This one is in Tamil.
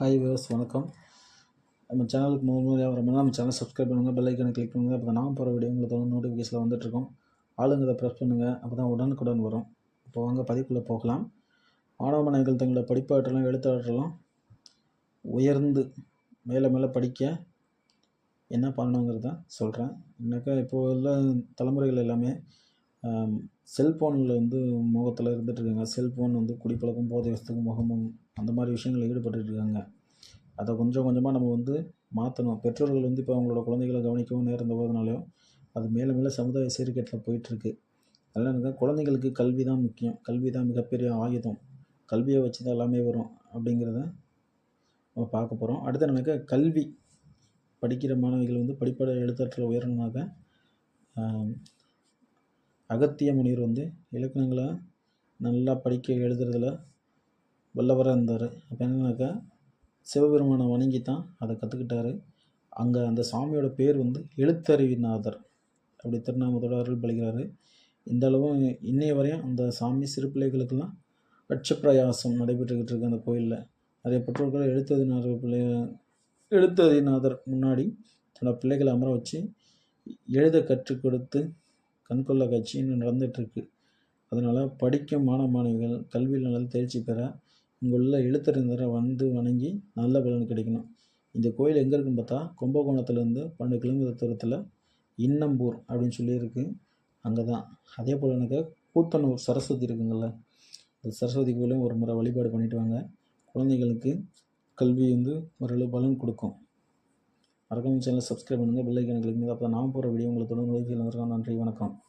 ஹாய் வியூவர்ஸ் வணக்கம். நம்ம சேனலுக்கு முதல் முறையாக வரணும்னா நம்ம சேனல் சப்ஸ்கிரைப் பண்ணுங்கள் பெல் ஐக்கனை கிளிக் பண்ணுங்கள் அப்போ தான் நான் போகிற வீடியோ உங்களுக்கு தொடர்ந்து நோட்டிஃபிகேஷனில் வந்துட்டுருக்கோம். ஆளுங்கிறத ப்ரெஸ் பண்ணுங்கள் அப்போ தான் உடனுக்குடன் வரும். இப்போ வாங்க பதிவுக்குள்ளே போகலாம். மாணவ மாணவிகள் தங்களோட படிப்பாற்றலும் எழுத்தாற்றலும் உயர்ந்து மேலே மேலே படிக்க என்ன பண்ணணுங்கிறத சொல்கிறேன் என்னக்கா இப்போ உள்ள தலைமுறைகள் எல்லாமே செல்ஃபோனில் வந்து முகத்தில் இருந்துகிட்ருக்காங்க செல்ஃபோன் வந்து குடிப்பழக்கம் போதை வசத்துக்கு முகமும் அந்த மாதிரி விஷயங்களில் ஈடுபட்டுட்டு இருக்காங்க அதை கொஞ்சம் கொஞ்சமாக நம்ம வந்து மாற்றணும் பெற்றோர்கள் வந்து இப்போ அவங்களோட குழந்தைகளை கவனிக்கவும் நேரம் தவறுனாலையும் அது மேலே மேலே சமுதாய சீர்கேட்டில் போயிட்டுருக்கு. அதெல்லாம் எனக்கு குழந்தைங்களுக்கு கல்வி தான் முக்கியம். கல்வி தான் மிகப்பெரிய ஆயுதம். கல்வியை வச்சு தான் எல்லாமே வரும் அப்படிங்கிறத நம்ம பார்க்க போகிறோம் அடுத்து எனக்கு கல்வி. படிக்கிற மாணவிகள் வந்து படிப்படை எழுத்தாற்றல் உயரணுனாக்க அகத்திய முனிவர் வந்து இலக்கணங்களை நல்லா படிக்க எழுதுறதுல வல்லவராக இருந்தார். அப்போ என்னன்னாக்கா சிவபெருமானை வணங்கி தான் அதை கற்றுக்கிட்டாரு அங்கே அந்த சாமியோட பேர் வந்து எழுத்தறிவிநாதர் அப்படி திருநாமத்தோட அருள் பலிக்கிறாரு. இந்த அளவும் இன்னைய வரையும் அந்த சாமி சிறு பிள்ளைகளுக்கெல்லாம் லட்சப்பிரயாசம் நடைபெற்றுக்கிட்டு இருக்கு அந்த கோயிலில். நிறைய பெற்றோர்கள் எழுத்தறிநாதர் பிள்ளை எழுத்தறிநாதர் முன்னாடி தன்னோட பிள்ளைகளை அமர வச்சு எழுத கற்றுக் கொடுத்து கண்கொள்ள காட்சின்னு நடந்துகிட்ருக்கு. அதனால் படிக்கும் மாணவ மாணவிகள் கல்வியில் நல்ல தேர்ச்சி பெற இங்கே உள்ள எழுத்தறிஞரை வந்து வணங்கி நல்ல பலன் கிடைக்கணும். இந்த கோயில் எங்கே இருக்குன்னு பார்த்தா கும்பகோணத்துலேருந்து பன்னெண்டு கிலோமீட்டர் தூரத்தில் இன்னம்பூர் அப்படின்னு சொல்லியிருக்கு. அங்கே தான் அதே போல் எனக்கு கூத்தனூர் சரஸ்வதி இருக்குங்கள்ல அந்த சரஸ்வதி கோயிலும் ஒரு முறை வழிபாடு பண்ணிட்டு வாங்க. குழந்தைகளுக்கு கல்வி வந்து ஓரளவு பலன் கொடுக்கும். மறக்காம சேனலை சப்ஸ்கிரைப் பண்ணுங்கள் பெல் கிளிக் அப்போ நான் போகிற வீடியோ உங்களுக்கு தொடர்ந்து நன்றி வணக்கம்.